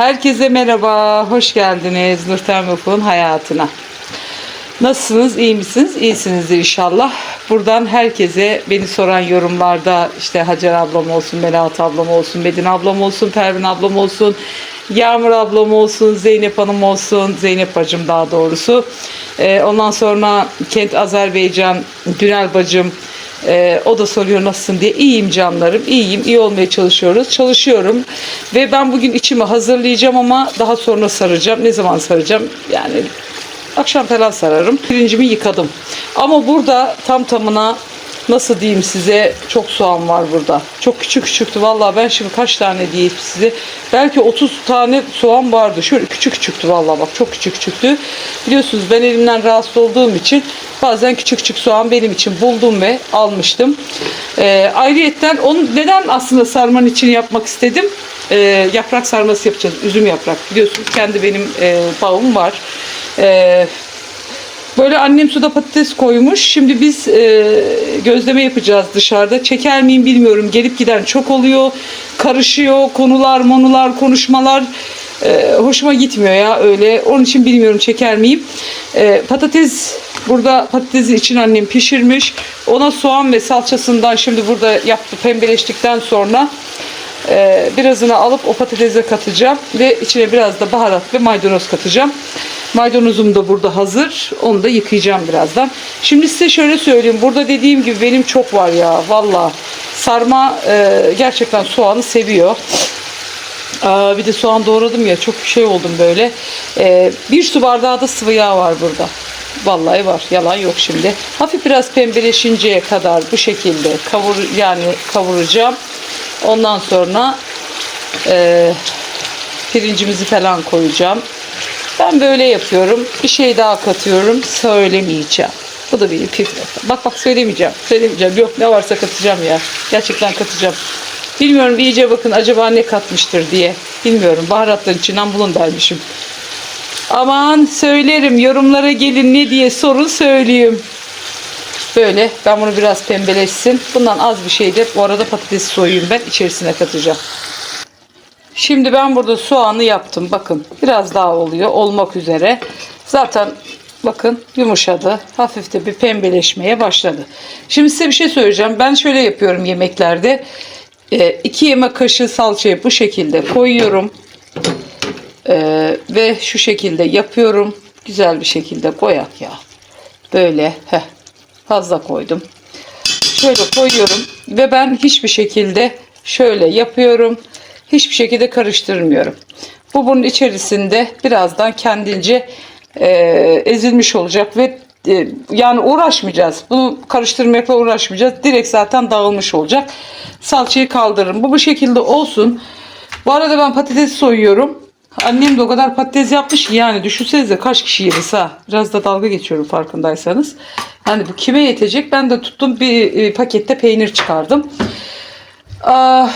Herkese merhaba, hoş geldiniz Nurten Vufuk'un hayatına. Nasılsınız, iyi misiniz? İyisinizdir inşallah. Buradan herkese beni soran yorumlarda işte Hacer ablam olsun, Melahat ablam olsun, Medine ablam olsun, Pervin ablam olsun, Yağmur ablam olsun, Zeynep hanım olsun, Zeynep bacım daha doğrusu. Ee, ondan sonra Kent Azerbaycan, Dünel bacım, ee, o da soruyor nasılsın diye. İyiyim canlarım, iyiyim, iyi olmaya çalışıyoruz. Çalışıyorum ve ben bugün içimi hazırlayacağım ama daha sonra saracağım. Ne zaman saracağım? Yani akşam falan sararım. Pirincimi yıkadım. Ama burada tam tamına nasıl diyeyim size çok soğan var burada. Çok küçük küçüktü vallahi ben şimdi kaç tane diyeyim size. Belki 30 tane soğan vardı. Şöyle küçük küçüktü vallahi bak çok küçük küçüktü. Biliyorsunuz ben elimden rahatsız olduğum için bazen küçük küçük soğan benim için buldum ve almıştım. Ee, ayrıyetten onu neden aslında sarmanın için yapmak istedim? Ee, yaprak sarması yapacağız. Üzüm yaprak. Biliyorsunuz kendi benim e, bağım var. Ee, Böyle annem suda patates koymuş. Şimdi biz e, gözleme yapacağız dışarıda. Çeker miyim bilmiyorum. Gelip giden çok oluyor. Karışıyor. Konular, monular, konuşmalar. E, hoşuma gitmiyor ya öyle. Onun için bilmiyorum çeker miyim. E, patates burada patatesi için annem pişirmiş. Ona soğan ve salçasından şimdi burada yaptı pembeleştikten sonra ee, birazını alıp o patatese katacağım ve içine biraz da baharat ve maydanoz katacağım. Maydanozum da burada hazır. Onu da yıkayacağım birazdan. Şimdi size şöyle söyleyeyim. Burada dediğim gibi benim çok var ya. Valla sarma e, gerçekten soğanı seviyor. Bir de soğan doğradım ya çok şey oldum böyle. Ee, bir su bardağı da sıvı yağ var burada. Vallahi var. Yalan yok şimdi. Hafif biraz pembeleşinceye kadar bu şekilde kavur yani kavuracağım. Ondan sonra e, pirincimizi falan koyacağım. Ben böyle yapıyorum. Bir şey daha katıyorum. Söylemeyeceğim. Bu da püf noktam. Bak bak söylemeyeceğim. Söylemeyeceğim. Yok ne varsa katacağım ya. Gerçekten katacağım. Bilmiyorum iyice bakın acaba ne katmıştır diye. Bilmiyorum. Baharatların içinden bulun dermişim. Aman söylerim. Yorumlara gelin ne diye sorun söyleyeyim. Böyle ben bunu biraz pembeleşsin. Bundan az bir şey de bu arada patatesi soyayım ben içerisine katacağım. Şimdi ben burada soğanı yaptım. Bakın biraz daha oluyor. Olmak üzere. Zaten bakın yumuşadı. Hafif de bir pembeleşmeye başladı. Şimdi size bir şey söyleyeceğim. Ben şöyle yapıyorum yemeklerde. 2 yemek kaşığı salçayı bu şekilde koyuyorum. Ee, ve şu şekilde yapıyorum. Güzel bir şekilde koyak ya. Böyle heh, fazla koydum. Şöyle koyuyorum ve ben hiçbir şekilde şöyle yapıyorum. Hiçbir şekilde karıştırmıyorum. Bu bunun içerisinde birazdan kendince e, ezilmiş olacak ve e, yani uğraşmayacağız. Bunu karıştırmakla uğraşmayacağız. Direkt zaten dağılmış olacak. Salçayı kaldırırım. Bu bu şekilde olsun. Bu arada ben patates soyuyorum. Annem de o kadar patates yapmış ki yani düşünsenize kaç kişi yeriz ha. Biraz da dalga geçiyorum farkındaysanız. Hani bu kime yetecek? Ben de tuttum bir e, pakette peynir çıkardım. Aa,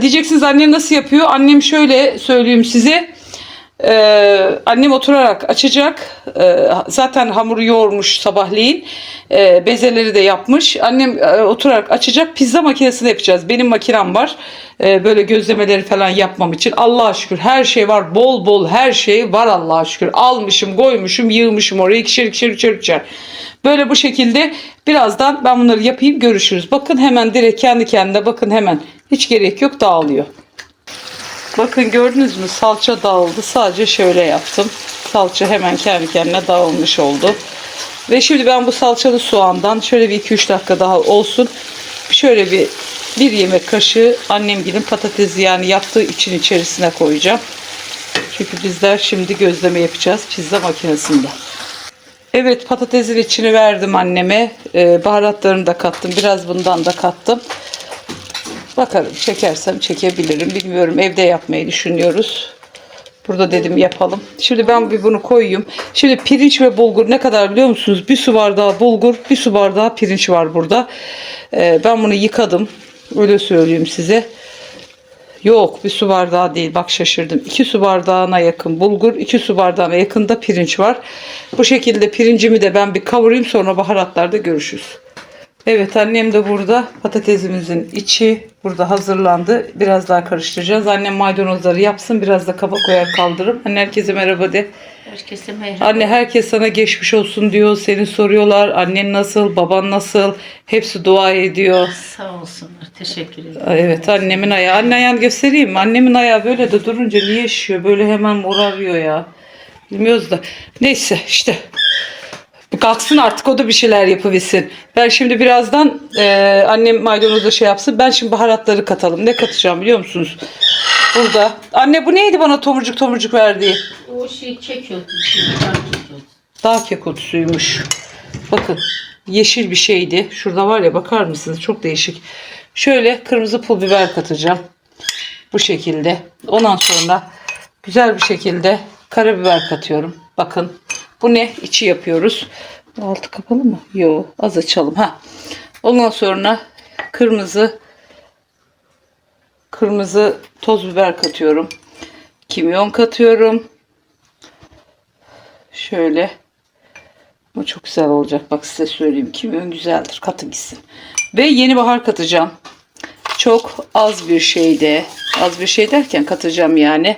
diyeceksiniz annem nasıl yapıyor? Annem şöyle söyleyeyim size. Ee, annem oturarak açacak. Ee, zaten hamuru yoğurmuş sabahleyin. Ee, bezeleri de yapmış. Annem e, oturarak açacak. Pizza makinesinde yapacağız. Benim makinem var. Ee, böyle gözlemeleri falan yapmam için. Allah'a şükür her şey var. Bol bol her şey var Allah'a şükür. Almışım, koymuşum, yığmışım oraya ikişer ikişer üçer üçer. Böyle bu şekilde birazdan ben bunları yapayım görüşürüz. Bakın hemen direkt kendi kendine bakın hemen. Hiç gerek yok dağılıyor. Bakın gördünüz mü salça dağıldı. Sadece şöyle yaptım. Salça hemen kendi kendine dağılmış oldu. Ve şimdi ben bu salçalı soğandan şöyle bir 2-3 dakika daha olsun. Şöyle bir bir yemek kaşığı annem gidin patatesi yani yaptığı için içerisine koyacağım. Çünkü bizler şimdi gözleme yapacağız pizza makinesinde. Evet patatesin içini verdim anneme. Ee, baharatlarını da kattım. Biraz bundan da kattım. Bakarım çekersem çekebilirim. Bilmiyorum evde yapmayı düşünüyoruz. Burada dedim yapalım. Şimdi ben bir bunu koyayım. Şimdi pirinç ve bulgur ne kadar biliyor musunuz? Bir su bardağı bulgur, bir su bardağı pirinç var burada. Ee, ben bunu yıkadım. Öyle söyleyeyim size. Yok bir su bardağı değil bak şaşırdım. 2 su bardağına yakın bulgur, 2 su bardağına yakın da pirinç var. Bu şekilde pirincimi de ben bir kavurayım sonra baharatlarda görüşürüz. Evet annem de burada patatesimizin içi burada hazırlandı. Biraz daha karıştıracağız. Annem maydanozları yapsın. Biraz da kaba koyar kaldırırım. Anne herkese merhaba de. Herkese merhaba. Anne herkes sana geçmiş olsun diyor. Seni soruyorlar. Annen nasıl? Baban nasıl? Hepsi dua ediyor. Sağ olsunlar. Teşekkür ederim. Evet annemin ayağı. Anne ayağını göstereyim mi? Annemin ayağı böyle de durunca niye şişiyor? Böyle hemen morarıyor ya. Bilmiyoruz da. Neyse işte. Bir kalksın artık o da bir şeyler yapabilsin. Ben şimdi birazdan e, annem maydanozla şey yapsın. Ben şimdi baharatları katalım. Ne katacağım biliyor musunuz? Burada. Anne bu neydi bana tomurcuk tomurcuk verdiği? O şey çekiyordu. Şey. Dağ kekotusuymuş. Bakın yeşil bir şeydi. Şurada var ya bakar mısınız? Çok değişik. Şöyle kırmızı pul biber katacağım. Bu şekilde. Ondan sonra güzel bir şekilde karabiber katıyorum. Bakın bu ne? İçi yapıyoruz. Altı kapalı mı? Yok. Az açalım. Ha. Ondan sonra kırmızı kırmızı toz biber katıyorum. Kimyon katıyorum. Şöyle. Bu çok güzel olacak. Bak size söyleyeyim. Kimyon güzeldir. Katın gitsin. Ve yeni bahar katacağım. Çok az bir şeyde. Az bir şey derken katacağım yani.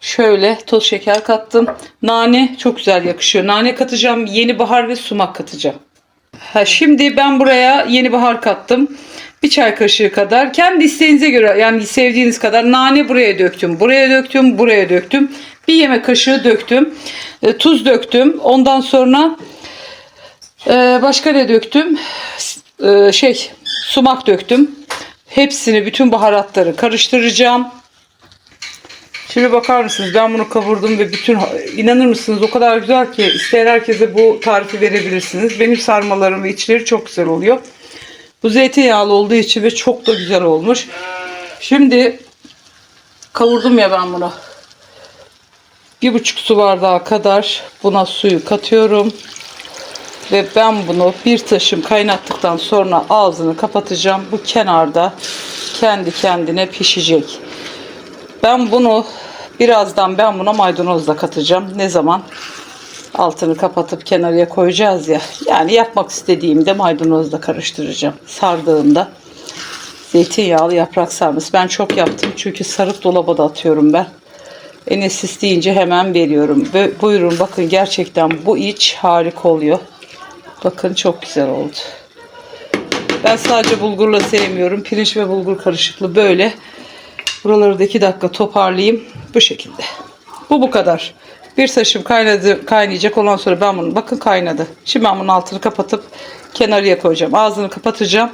Şöyle toz şeker kattım. Nane çok güzel yakışıyor. Nane katacağım. Yeni bahar ve sumak katacağım. Ha, şimdi ben buraya yeni bahar kattım. Bir çay kaşığı kadar. Kendi isteğinize göre yani sevdiğiniz kadar nane buraya döktüm. Buraya döktüm. Buraya döktüm. Bir yemek kaşığı döktüm. E, tuz döktüm. Ondan sonra e, başka ne döktüm? E, şey sumak döktüm. Hepsini bütün baharatları karıştıracağım. Şimdi bakar mısınız ben bunu kavurdum ve bütün inanır mısınız o kadar güzel ki isteyen herkese bu tarifi verebilirsiniz. Benim sarmalarım ve içleri çok güzel oluyor. Bu zeytinyağlı olduğu için ve çok da güzel olmuş. Şimdi kavurdum ya ben bunu. Bir buçuk su bardağı kadar buna suyu katıyorum. Ve ben bunu bir taşım kaynattıktan sonra ağzını kapatacağım. Bu kenarda kendi kendine pişecek. Ben bunu birazdan ben buna maydanoz da katacağım. Ne zaman? Altını kapatıp kenarıya koyacağız ya. Yani yapmak istediğimde maydanozla karıştıracağım. Sardığımda zeytinyağlı yaprak sarması. Ben çok yaptım çünkü sarıp dolaba da atıyorum ben. Enes isteyince hemen veriyorum. Ve buyurun bakın gerçekten bu iç harika oluyor. Bakın çok güzel oldu. Ben sadece bulgurla sevmiyorum. Pirinç ve bulgur karışıklı böyle. Buraları da 2 dakika toparlayayım. Bu şekilde. Bu bu kadar. Bir taşım kaynadı, kaynayacak. Ondan sonra ben bunu bakın kaynadı. Şimdi ben bunun altını kapatıp kenarıya koyacağım. Ağzını kapatacağım.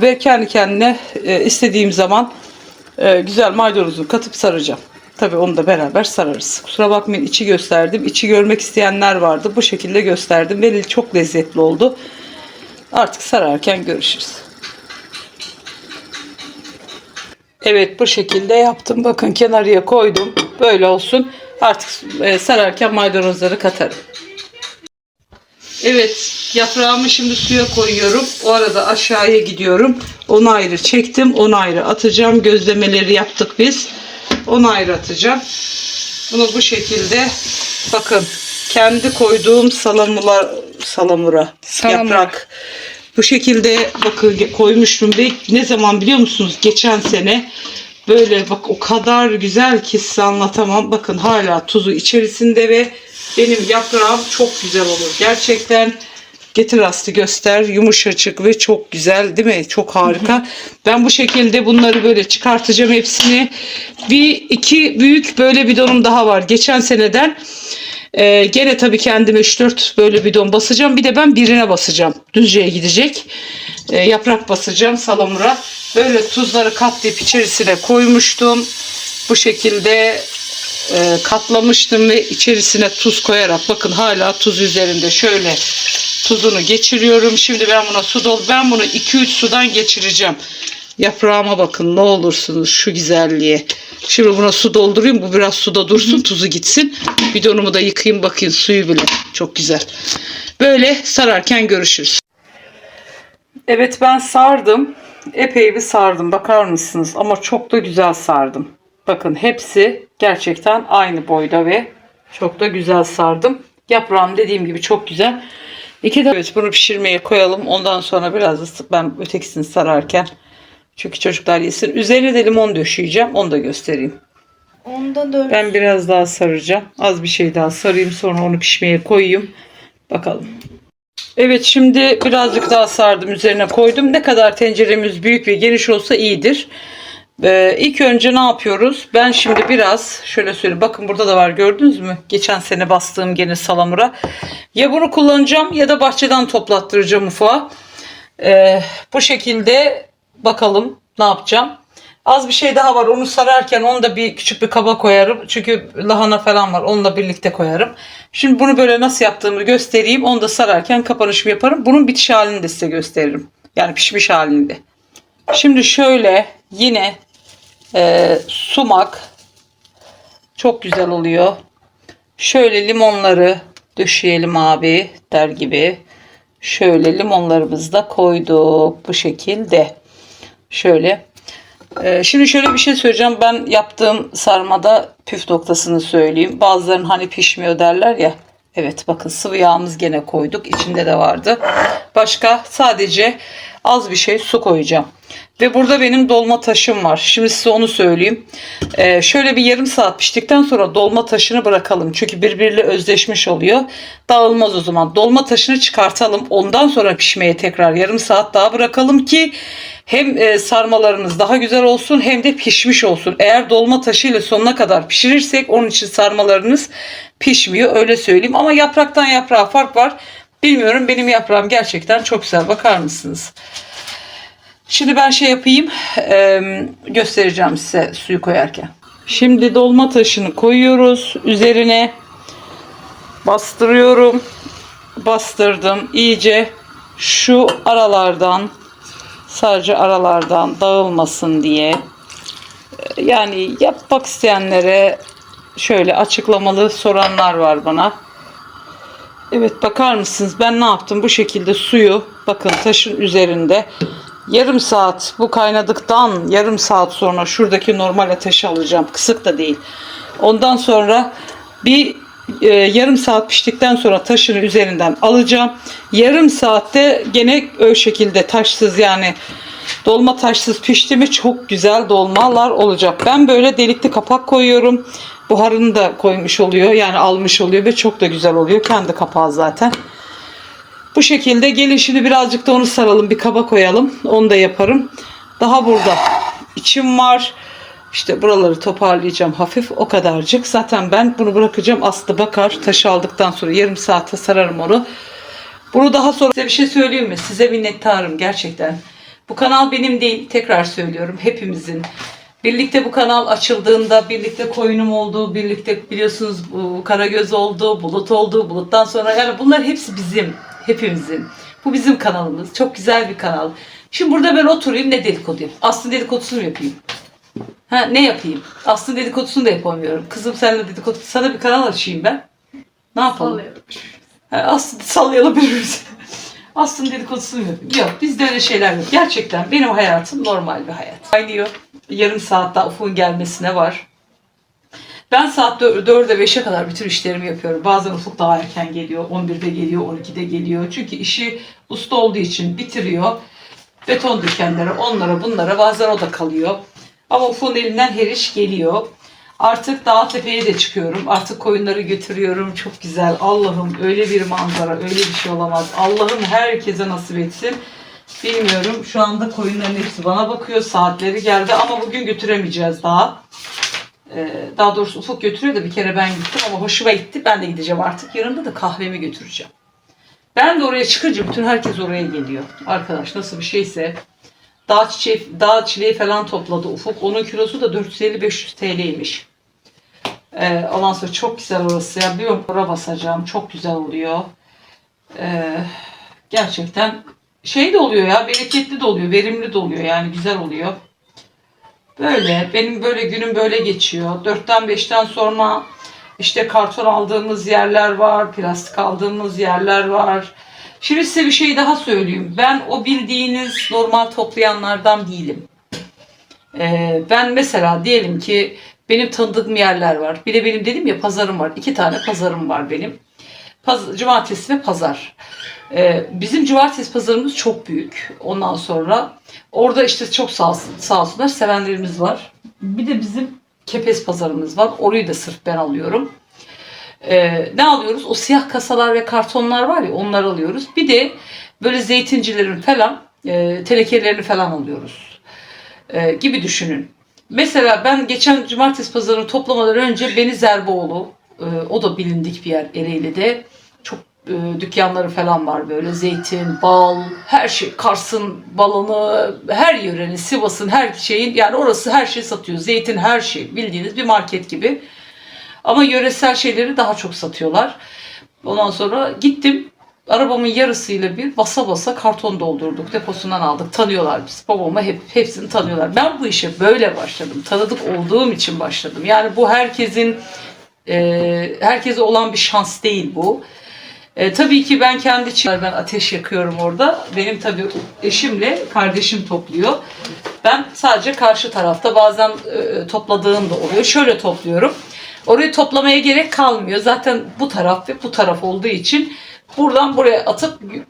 Ve kendi kendine e, istediğim zaman e, güzel maydanozunu katıp saracağım. Tabii onu da beraber sararız. Kusura bakmayın içi gösterdim. İçi görmek isteyenler vardı. Bu şekilde gösterdim. Ve çok lezzetli oldu. Artık sararken görüşürüz. Evet bu şekilde yaptım. Bakın kenarıya koydum. Böyle olsun. Artık e, sararken maydanozları katarım. Evet yaprağımı şimdi suya koyuyorum. O arada aşağıya gidiyorum. Onu ayrı çektim. Onu ayrı atacağım. Gözlemeleri yaptık biz. Onu ayrı atacağım. Bunu bu şekilde bakın kendi koyduğum salamura salamura Salamura. yaprak bu şekilde bakın koymuştum ve ne zaman biliyor musunuz? Geçen sene böyle bak o kadar güzel ki size anlatamam. Bakın hala tuzu içerisinde ve benim yaprağım çok güzel olur. Gerçekten getir Aslı göster. Yumuşacık ve çok güzel değil mi? Çok harika. Ben bu şekilde bunları böyle çıkartacağım hepsini. Bir iki büyük böyle bidonum daha var. Geçen seneden ee, gene tabii kendime 3-4 böyle bidon basacağım. Bir de ben birine basacağım. Düzce'ye gidecek. Ee, yaprak basacağım salamura. Böyle tuzları katlayıp içerisine koymuştum. Bu şekilde e, katlamıştım ve içerisine tuz koyarak bakın hala tuz üzerinde şöyle tuzunu geçiriyorum. Şimdi ben buna su dol ben bunu 2-3 sudan geçireceğim. Yaprağıma bakın ne olursunuz şu güzelliğe. Şimdi buna su doldurayım. Bu biraz suda dursun tuzu gitsin. Bidonumu da yıkayayım bakayım suyu bile. Çok güzel. Böyle sararken görüşürüz. Evet ben sardım. Epey bir sardım bakar mısınız? Ama çok da güzel sardım. Bakın hepsi gerçekten aynı boyda ve çok da güzel sardım. Yaprağım dediğim gibi çok güzel. İki de evet, bunu pişirmeye koyalım. Ondan sonra biraz sık- ben ötekisini sararken. Çünkü çocuklar yesin. Üzerine de limon döşeyeceğim. Onu da göstereyim. Onda dört. Ben biraz daha saracağım. Az bir şey daha sarayım sonra onu pişmeye koyayım. Bakalım. Evet şimdi birazcık daha sardım üzerine koydum. Ne kadar tenceremiz büyük ve geniş olsa iyidir. Ee, ilk önce ne yapıyoruz? Ben şimdi biraz şöyle söyleyeyim. Bakın burada da var gördünüz mü? Geçen sene bastığım gene salamura. Ya bunu kullanacağım ya da bahçeden toplattıracağım ufağa. Ee, bu şekilde bakalım ne yapacağım. Az bir şey daha var. Onu sararken onu da bir küçük bir kaba koyarım. Çünkü lahana falan var. Onunla birlikte koyarım. Şimdi bunu böyle nasıl yaptığımı göstereyim. Onu da sararken kapanışımı yaparım. Bunun bitiş halini de size gösteririm. Yani pişmiş halini de. Şimdi şöyle yine e, sumak çok güzel oluyor. Şöyle limonları döşeyelim abi der gibi. Şöyle limonlarımızı da koyduk bu şekilde. Şöyle. Ee, şimdi şöyle bir şey söyleyeceğim. Ben yaptığım sarmada püf noktasını söyleyeyim. Bazılarının hani pişmiyor derler ya. Evet bakın sıvı yağımız gene koyduk. İçinde de vardı. Başka sadece az bir şey su koyacağım. Ve burada benim dolma taşım var. Şimdi size onu söyleyeyim. Ee, şöyle bir yarım saat piştikten sonra dolma taşını bırakalım. Çünkü birbiriyle özleşmiş oluyor. Dağılmaz o zaman. Dolma taşını çıkartalım. Ondan sonra pişmeye tekrar yarım saat daha bırakalım ki hem e, sarmalarımız daha güzel olsun hem de pişmiş olsun. Eğer dolma taşıyla sonuna kadar pişirirsek onun için sarmalarınız pişmiyor öyle söyleyeyim. Ama yapraktan yaprağa fark var. Bilmiyorum benim yaprağım gerçekten çok güzel. Bakar mısınız? Şimdi ben şey yapayım e, göstereceğim size suyu koyarken. Şimdi dolma taşını koyuyoruz üzerine bastırıyorum. Bastırdım. İyice şu aralardan sadece aralardan dağılmasın diye. Yani yapmak isteyenlere şöyle açıklamalı soranlar var bana. Evet bakar mısınız? Ben ne yaptım? Bu şekilde suyu bakın taşın üzerinde yarım saat bu kaynadıktan yarım saat sonra şuradaki normal ateşi alacağım. Kısık da değil. Ondan sonra bir e, yarım saat piştikten sonra taşını üzerinden alacağım. Yarım saatte gene o şekilde taşsız yani dolma taşsız pişti mi çok güzel dolmalar olacak. Ben böyle delikli kapak koyuyorum. Buharını da koymuş oluyor yani almış oluyor ve çok da güzel oluyor. Kendi kapağı zaten bu şekilde gelin şimdi birazcık da onu saralım bir kaba koyalım. Onu da yaparım. Daha burada içim var. İşte buraları toparlayacağım hafif o kadarcık. Zaten ben bunu bırakacağım Aslı bakar. Taşı aldıktan sonra yarım saate sararım onu. Bunu daha sonra size bir şey söyleyeyim mi? Size minnettarım gerçekten. Bu kanal benim değil tekrar söylüyorum hepimizin. Birlikte bu kanal açıldığında birlikte koyunum oldu, birlikte biliyorsunuz bu Karagöz oldu, Bulut oldu, Bulut'tan sonra yani bunlar hepsi bizim, hepimizin. Bu bizim kanalımız. Çok güzel bir kanal. Şimdi burada ben oturayım ne dedikoduyum? Aslında dedikodusunu yapayım? Ha ne yapayım? Aslında dedikodusunu da yapamıyorum. Kızım senle dedikodu, sana bir kanal açayım ben. Ne yapalım? Ha, aslında sallayalım birbirimizi. Aslında dedikodusunu yapayım? Yok bizde öyle şeyler yok. Gerçekten benim hayatım normal bir hayat. Kaynıyor. Yarım saat daha ufukun gelmesine var. Ben saat 4'e 5'e kadar bütün işlerimi yapıyorum. Bazen ufuk daha erken geliyor. 11'de geliyor, 12'de geliyor. Çünkü işi usta olduğu için bitiriyor. Beton dükkanları, onlara bunlara bazen o da kalıyor. Ama ufukun elinden her iş geliyor. Artık dağ tepeye de çıkıyorum. Artık koyunları götürüyorum. Çok güzel. Allah'ım öyle bir manzara, öyle bir şey olamaz. Allah'ım herkese nasip etsin. Bilmiyorum. Şu anda koyunların hepsi bana bakıyor. Saatleri geldi ama bugün götüremeyeceğiz daha. Ee, daha doğrusu Ufuk götürüyor da bir kere ben gittim ama hoşuma gitti. Ben de gideceğim artık. Yarın da kahvemi götüreceğim. Ben de oraya çıkınca bütün herkes oraya geliyor. Arkadaş nasıl bir şeyse. Dağ çiçeği, dağ çileği falan topladı Ufuk. Onun kilosu da 450-500 TL'ymiş. Ee, ondan sonra çok güzel orası. Ya biliyorum oraya basacağım. Çok güzel oluyor. Ee, gerçekten şey de oluyor ya. Bereketli de oluyor. Verimli de oluyor. Yani güzel oluyor. Böyle. Benim böyle günüm böyle geçiyor. Dörtten beşten sonra işte karton aldığımız yerler var. Plastik aldığımız yerler var. Şimdi size bir şey daha söyleyeyim. Ben o bildiğiniz normal toplayanlardan değilim. Ee, ben mesela diyelim ki benim tanıdığım yerler var. Bir de benim dedim ya pazarım var. İki tane pazarım var benim. Paz- cumartesi ve pazar. Ee, bizim cumartesi pazarımız çok büyük. Ondan sonra orada işte çok sağ, olsun- sağ olsunlar sevenlerimiz var. Bir de bizim kepez pazarımız var. Orayı da sırf ben alıyorum. Ee, ne alıyoruz? O siyah kasalar ve kartonlar var ya onları alıyoruz. Bir de böyle zeytincilerin falan e, tenekelerini falan alıyoruz. E, gibi düşünün. Mesela ben geçen cumartesi pazarını toplamadan önce Beni Zerboğlu, e, o da bilindik bir yer Ereğli'de. Çok e, dükkanları falan var böyle zeytin, bal, her şey, Kars'ın balını, her yörenin, Sivas'ın her şeyin yani orası her şeyi satıyor. Zeytin her şey bildiğiniz bir market gibi. Ama yöresel şeyleri daha çok satıyorlar. Ondan sonra gittim arabamın yarısıyla bir basa basa karton doldurduk. Deposundan aldık. Tanıyorlar biz. Babamı hep, hepsini tanıyorlar. Ben bu işe böyle başladım. Tanıdık olduğum için başladım. Yani bu herkesin e, herkese olan bir şans değil bu. E, tabii ki ben kendi için ben ateş yakıyorum orada. Benim tabii eşimle kardeşim topluyor. Ben sadece karşı tarafta bazen e, topladığım da oluyor. Şöyle topluyorum. Orayı toplamaya gerek kalmıyor. Zaten bu taraf ve bu taraf olduğu için buradan buraya atıp yü-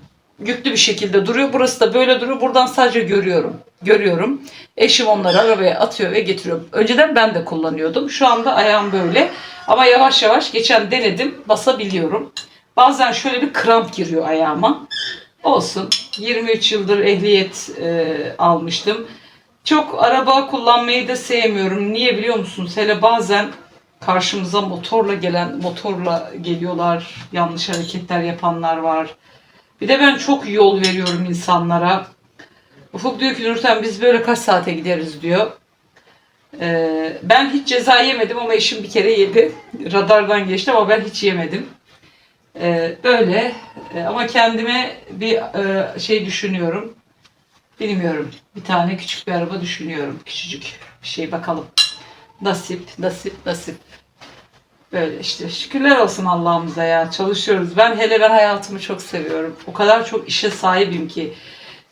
yüklü bir şekilde duruyor. Burası da böyle duruyor. Buradan sadece görüyorum. Görüyorum. Eşim onları arabaya atıyor ve getiriyor. Önceden ben de kullanıyordum. Şu anda ayağım böyle. Ama yavaş yavaş geçen denedim. Basabiliyorum. Bazen şöyle bir kramp giriyor ayağıma. Olsun. 23 yıldır ehliyet e, almıştım. Çok araba kullanmayı da sevmiyorum. Niye biliyor musunuz? Hele bazen karşımıza motorla gelen, motorla geliyorlar. Yanlış hareketler yapanlar var. Bir de ben çok yol veriyorum insanlara. Ufuk diyor ki Nurten biz böyle kaç saate gideriz diyor. Ee, ben hiç ceza yemedim ama eşim bir kere yedi. Radardan geçti ama ben hiç yemedim. Ee, böyle Ee, ama kendime bir e, şey düşünüyorum. Bilmiyorum. Bir tane küçük bir araba düşünüyorum. Küçücük bir şey bakalım. Nasip, nasip, nasip. Böyle işte şükürler olsun Allah'ımıza ya. Çalışıyoruz. Ben hele ben hayatımı çok seviyorum. O kadar çok işe sahibim ki.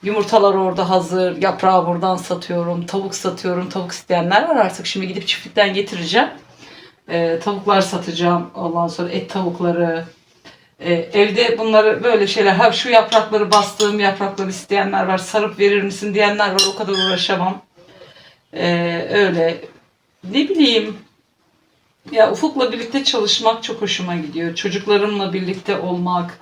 Yumurtalar orada hazır. Yaprağı buradan satıyorum. Tavuk satıyorum. Tavuk isteyenler var artık. Şimdi gidip çiftlikten getireceğim. Ee, tavuklar satacağım. Ondan sonra et tavukları. Ee, evde bunları böyle şeyler. Ha şu yaprakları bastığım yaprakları isteyenler var. Sarıp verir misin diyenler var. O kadar uğraşamam. Ee, öyle. Ne bileyim. Ya Ufuk'la birlikte çalışmak çok hoşuma gidiyor. Çocuklarımla birlikte olmak.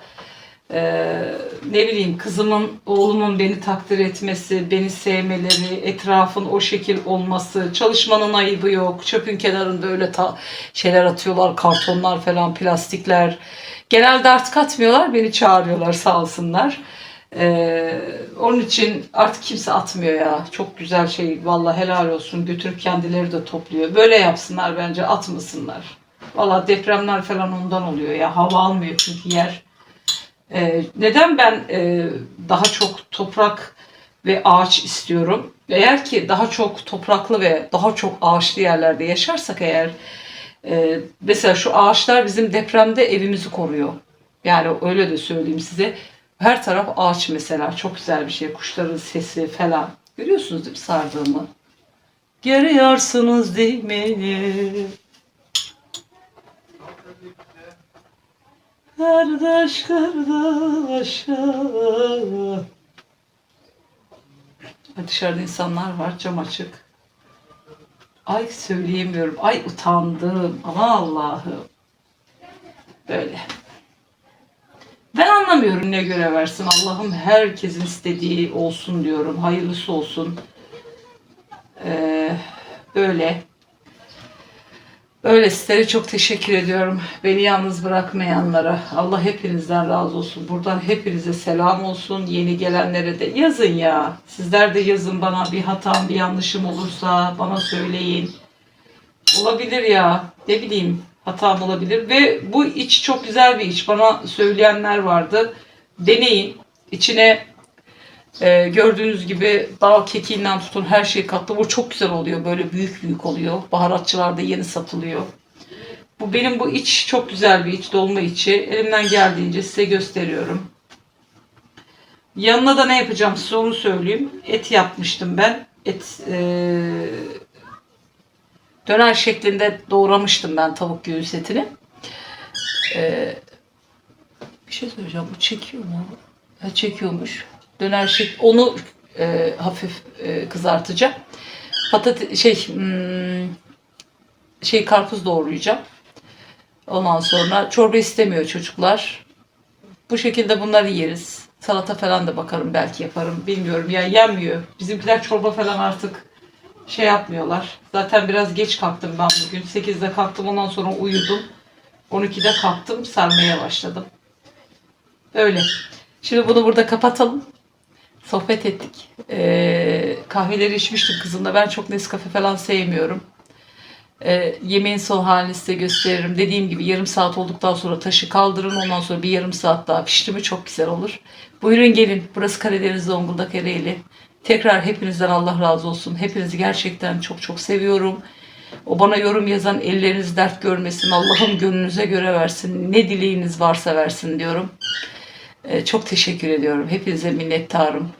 Ee, ne bileyim kızımın, oğlumun beni takdir etmesi, beni sevmeleri, etrafın o şekil olması, çalışmanın ayıbı yok. Çöpün kenarında öyle ta- şeyler atıyorlar, kartonlar falan, plastikler. Genelde artık atmıyorlar, beni çağırıyorlar sağ olsunlar. Ee, onun için artık kimse atmıyor ya. Çok güzel şey. Vallahi helal olsun. Götürüp kendileri de topluyor. Böyle yapsınlar bence. Atmasınlar. Vallahi depremler falan ondan oluyor ya. Hava almıyor çünkü yer. Ee, neden ben e, daha çok toprak ve ağaç istiyorum? Eğer ki daha çok topraklı ve daha çok ağaçlı yerlerde yaşarsak eğer e, mesela şu ağaçlar bizim depremde evimizi koruyor. Yani öyle de söyleyeyim size. Her taraf ağaç mesela. Çok güzel bir şey. Kuşların sesi falan. Görüyorsunuz değil mi sardığımı? Görüyorsunuz değil mi? Kardeş kardeş Dışarıda insanlar var. Cam açık. Ay söyleyemiyorum. Ay utandım. Ama Allah'ım. Böyle. Ben anlamıyorum ne göre versin. Allah'ım herkesin istediği olsun diyorum. Hayırlısı olsun. Ee, böyle. Böyle sizlere çok teşekkür ediyorum. Beni yalnız bırakmayanlara. Allah hepinizden razı olsun. Buradan hepinize selam olsun. Yeni gelenlere de yazın ya. Sizler de yazın bana bir hatam, bir yanlışım olursa bana söyleyin. Olabilir ya. Ne bileyim hatam olabilir. Ve bu iç çok güzel bir iç. Bana söyleyenler vardı. Deneyin. İçine e, gördüğünüz gibi dağ kekiğinden tutun her şey katlı. Bu çok güzel oluyor. Böyle büyük büyük oluyor. Baharatçılarda yeni satılıyor. Bu benim bu iç çok güzel bir iç. Dolma içi. Elimden geldiğince size gösteriyorum. Yanına da ne yapacağım size onu söyleyeyim. Et yapmıştım ben. Et e, döner şeklinde doğramıştım ben tavuk göğüs etini. E, Bir şey söyleyeceğim. Bu çekiyor mu? Ha, çekiyormuş. Döner şey. Onu e, hafif e, kızartacağım. Patates şey hmm, şey karpuz doğrayacağım. Ondan sonra çorba istemiyor çocuklar. Bu şekilde bunları yeriz. Salata falan da bakarım belki yaparım. Bilmiyorum ya yenmiyor. Bizimkiler çorba falan artık şey yapmıyorlar. Zaten biraz geç kalktım ben bugün. 8'de kalktım ondan sonra uyudum. 12'de kalktım sarmaya başladım. Öyle. Şimdi bunu burada kapatalım. Sohbet ettik. Ee, kahveleri içmiştik kızımla. Ben çok Nescafe falan sevmiyorum. Ee, yemeğin son halini size gösteririm. Dediğim gibi yarım saat olduktan sonra taşı kaldırın. Ondan sonra bir yarım saat daha pişti çok güzel olur. Buyurun gelin. Burası Karadeniz Zonguldak Ereğli. Tekrar hepinizden Allah razı olsun. Hepinizi gerçekten çok çok seviyorum. O bana yorum yazan elleriniz dert görmesin. Allah'ım gönlünüze göre versin. Ne dileğiniz varsa versin diyorum. Ee, çok teşekkür ediyorum. Hepinize minnettarım.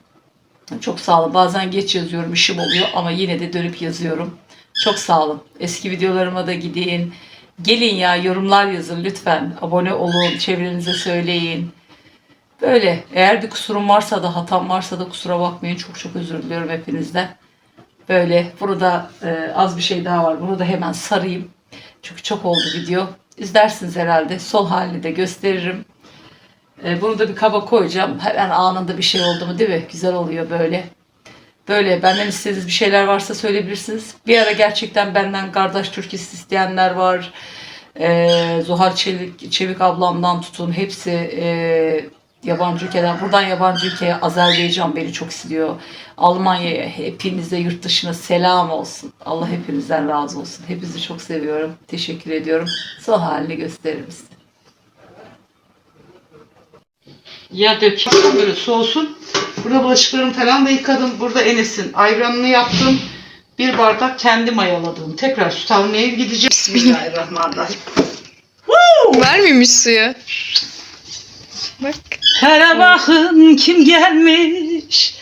Çok sağ olun. Bazen geç yazıyorum, işim oluyor ama yine de dönüp yazıyorum. Çok sağ olun. Eski videolarıma da gidin. Gelin ya yorumlar yazın lütfen. Abone olun, çevrenize söyleyin. Böyle eğer bir kusurum varsa da hatam varsa da kusura bakmayın. Çok çok özür diliyorum hepinizden. Böyle burada e, az bir şey daha var. Bunu da hemen sarayım. Çünkü çok oldu video. İzlersiniz herhalde. Sol halini de gösteririm. E, bunu da bir kaba koyacağım. Hemen anında bir şey oldu mu değil mi? Güzel oluyor böyle. Böyle benden istediğiniz bir şeyler varsa söyleyebilirsiniz. Bir ara gerçekten benden kardeş türküsü isteyenler var. Ee, Zuhal Çevik, Çevik ablamdan tutun hepsi e, yabancı ülkeden. Buradan yabancı ülkeye Azerbaycan beni çok istiyor. Almanya'ya hepinize yurt dışına selam olsun. Allah hepinizden razı olsun. Hepinizi çok seviyorum. Teşekkür ediyorum. Son halini gösteririm Ya dökeyim böyle soğusun. Burada bulaşıklarımı falan da yıkadım. Burada Enes'in ayranını yaptım. Bir bardak kendi mayaladım. Tekrar süt almaya gideceğim. Bismillahirrahmanirrahim. Vermemiş suyu. Bak. Hele bakın kim gelmiş.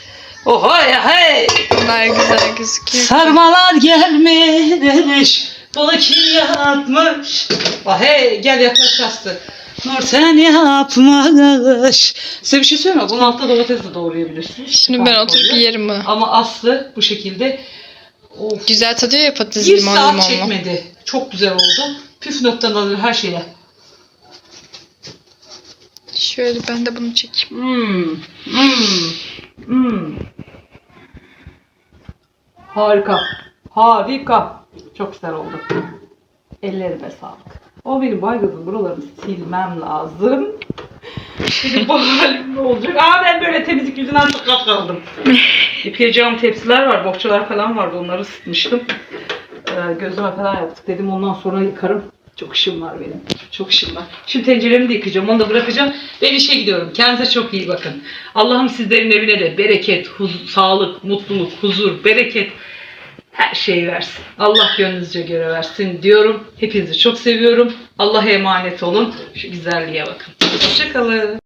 Oho ya hey. Bunlar güzel gözüküyor. Sarmalar gelmiş. Bunu kim yapmış? Oh hey gel yaklaş yastı. Nur sen yapmış. Size bir şey söyleyeyim mi? Bunun altında domates de doğrayabilirsiniz. Şimdi ben oturup yerim bunu. Ama aslı bu şekilde. Of. Güzel tadıyor ya patates Bir limonlu saat limonlu. çekmedi. Çok güzel oldu. Püf noktaları her şeyle. Şöyle ben de bunu çekeyim. Hmm. Hmm. Hmm. Harika. Harika. Çok güzel oldu. Ellerime sağlık. O benim baygızın buralarını silmem lazım. Şimdi bu halim ne olacak? Aa ben böyle temizlik yüzünden çok kat kaldım. Yıkayacağım tepsiler var, bohçalar falan vardı. Onları ısıtmıştım. Ee, gözüme falan yaptık. Dedim ondan sonra yıkarım. Çok işim var benim. Çok işim var. Şimdi tenceremi de yıkayacağım. Onu da bırakacağım. Ben işe gidiyorum. Kendinize çok iyi bakın. Allah'ım sizlerin evine de bereket, huz- sağlık, mutluluk, huzur, bereket her şeyi versin. Allah gönlünüzce göre versin diyorum. Hepinizi çok seviyorum. Allah'a emanet olun. Şu güzelliğe bakın. Hoşçakalın.